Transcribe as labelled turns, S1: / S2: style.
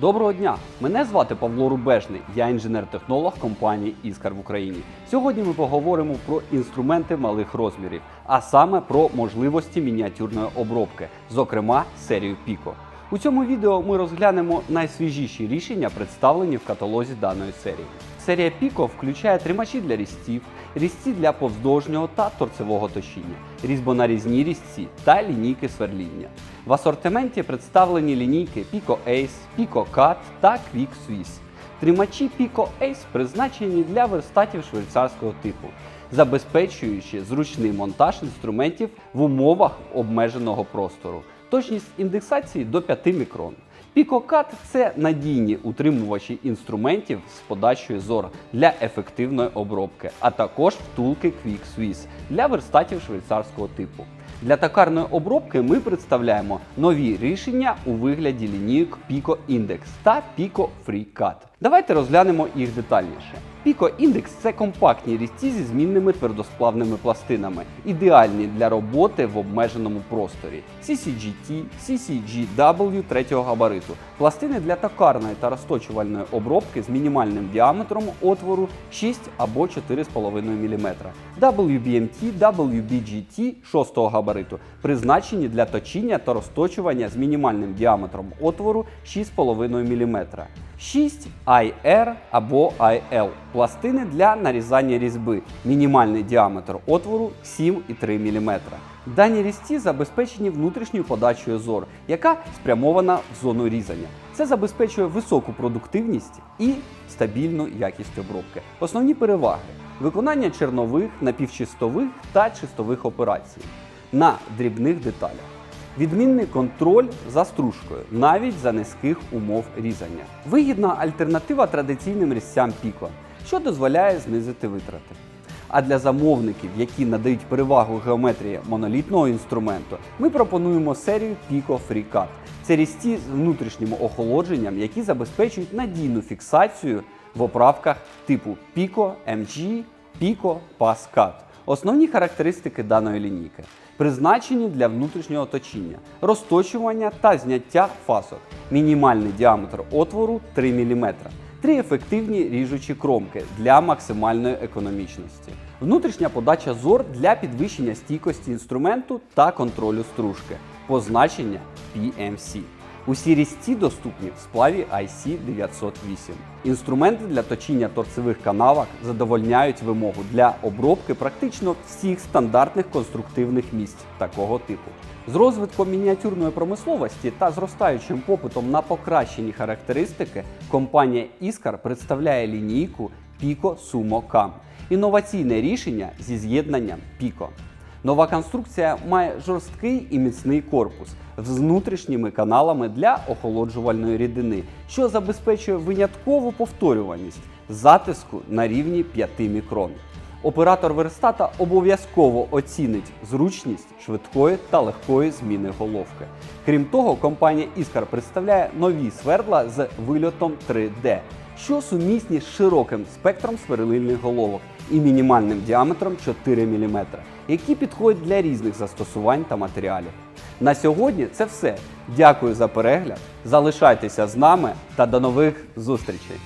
S1: Доброго дня! Мене звати Павло Рубежний, я інженер-технолог компанії Іскар в Україні. Сьогодні ми поговоримо про інструменти малих розмірів, а саме про можливості мініатюрної обробки, зокрема серію Pico. У цьому відео ми розглянемо найсвіжіші рішення, представлені в каталозі даної серії. Серія Pico включає тримачі для різців, різці для повздовжнього та торцевого точіння, різьбонарізні різці та лінійки сверління. В асортименті представлені лінійки Pico Ace, Pico Cut та Quick Swiss. Тримачі Pico Ace призначені для верстатів швейцарського типу, забезпечуючи зручний монтаж інструментів в умовах обмеженого простору. Точність індексації до 5 мікрон. PicoCut – це надійні утримувачі інструментів з подачею зор для ефективної обробки, а також втулки Quick Swiss для верстатів швейцарського типу. Для токарної обробки ми представляємо нові рішення у вигляді лінійок Pico Index та Pico Free Cut. Давайте розглянемо їх детальніше. Index – це компактні різці зі змінними твердосплавними пластинами, ідеальні для роботи в обмеженому просторі. CCGT, CCGW третього габариту. Пластини для токарної та розточувальної обробки з мінімальним діаметром отвору 6 або 4,5 мм. WBMT, WBGT 6 габариту призначені для точіння та розточування з мінімальним діаметром отвору 6,5 мм. 6 IR або IL пластини для нарізання різьби. Мінімальний діаметр отвору 7,3 мм. Дані різці забезпечені внутрішньою подачею зор, яка спрямована в зону різання. Це забезпечує високу продуктивність і стабільну якість обробки. Основні переваги: виконання чернових, напівчистових та чистових операцій на дрібних деталях. Відмінний контроль за стружкою, навіть за низьких умов різання. Вигідна альтернатива традиційним різцям Pico, що дозволяє знизити витрати. А для замовників, які надають перевагу геометрії монолітного інструменту, ми пропонуємо серію Pico Free Cut. Це різці з внутрішнім охолодженням, які забезпечують надійну фіксацію в оправках типу Pico MG, Pico Pass Cut. Основні характеристики даної лінійки. Призначені для внутрішнього точіння, розточування та зняття фасок, мінімальний діаметр отвору 3 мм, три ефективні ріжучі кромки для максимальної економічності, внутрішня подача зор для підвищення стійкості інструменту та контролю стружки, позначення PMC. Усі різці доступні в сплаві IC908. Інструменти для точіння торцевих канавок задовольняють вимогу для обробки практично всіх стандартних конструктивних місць такого типу. З розвитком мініатюрної промисловості та зростаючим попитом на покращені характеристики компанія Iskar представляє лінійку Pico Sumo Cam – інноваційне рішення зі з'єднанням Pico. Нова конструкція має жорсткий і міцний корпус з внутрішніми каналами для охолоджувальної рідини, що забезпечує виняткову повторюваність затиску на рівні 5 мікрон. Оператор верстата обов'язково оцінить зручність швидкої та легкої зміни головки. Крім того, компанія Iskar представляє нові свердла з вильотом 3D, що сумісні з широким спектром сверлильних головок і мінімальним діаметром 4 мм, які підходять для різних застосувань та матеріалів. На сьогодні це все. Дякую за перегляд. Залишайтеся з нами та до нових зустрічей!